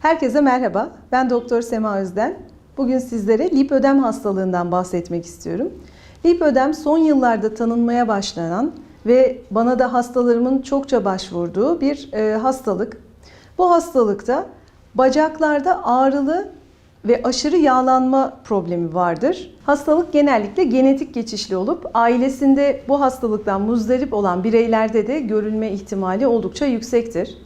Herkese merhaba. Ben Doktor Sema Özden. Bugün sizlere lipödem hastalığından bahsetmek istiyorum. Lipödem son yıllarda tanınmaya başlanan ve bana da hastalarımın çokça başvurduğu bir e, hastalık. Bu hastalıkta bacaklarda ağrılı ve aşırı yağlanma problemi vardır. Hastalık genellikle genetik geçişli olup ailesinde bu hastalıktan muzdarip olan bireylerde de görülme ihtimali oldukça yüksektir.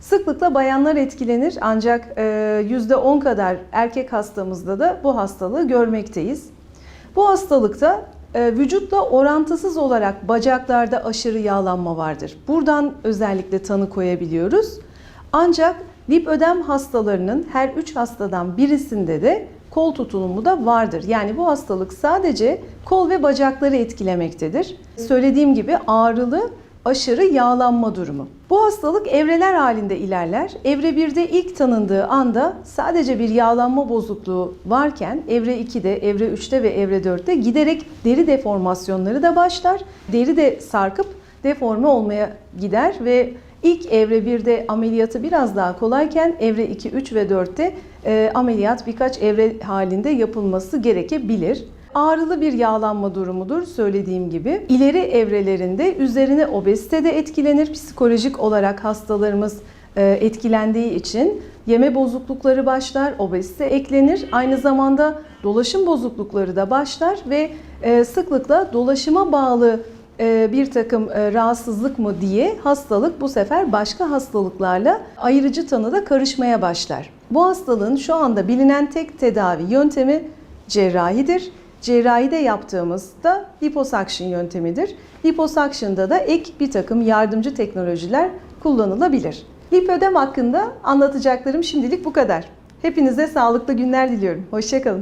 Sıklıkla bayanlar etkilenir ancak e, %10 kadar erkek hastamızda da bu hastalığı görmekteyiz. Bu hastalıkta e, vücutla orantısız olarak bacaklarda aşırı yağlanma vardır. Buradan özellikle tanı koyabiliyoruz. Ancak lipödem hastalarının her 3 hastadan birisinde de kol tutulumu da vardır. Yani bu hastalık sadece kol ve bacakları etkilemektedir. Söylediğim gibi ağrılı aşırı yağlanma durumu. Bu hastalık evreler halinde ilerler. Evre 1'de ilk tanındığı anda sadece bir yağlanma bozukluğu varken evre 2'de, evre 3'te ve evre 4'te giderek deri deformasyonları da başlar. Deri de sarkıp deforme olmaya gider ve ilk evre 1'de ameliyatı biraz daha kolayken evre 2, 3 ve 4'te e, ameliyat birkaç evre halinde yapılması gerekebilir. Ağrılı bir yağlanma durumudur söylediğim gibi. İleri evrelerinde üzerine obezite de etkilenir. Psikolojik olarak hastalarımız e, etkilendiği için yeme bozuklukları başlar, obezite eklenir. Aynı zamanda dolaşım bozuklukları da başlar ve e, sıklıkla dolaşıma bağlı e, bir takım rahatsızlık mı diye hastalık bu sefer başka hastalıklarla ayırıcı tanıda karışmaya başlar. Bu hastalığın şu anda bilinen tek tedavi yöntemi cerrahidir. Cerrahide yaptığımız da liposuction yöntemidir. Liposuction'da da ek bir takım yardımcı teknolojiler kullanılabilir. Lipödem hakkında anlatacaklarım şimdilik bu kadar. Hepinize sağlıklı günler diliyorum. Hoşçakalın.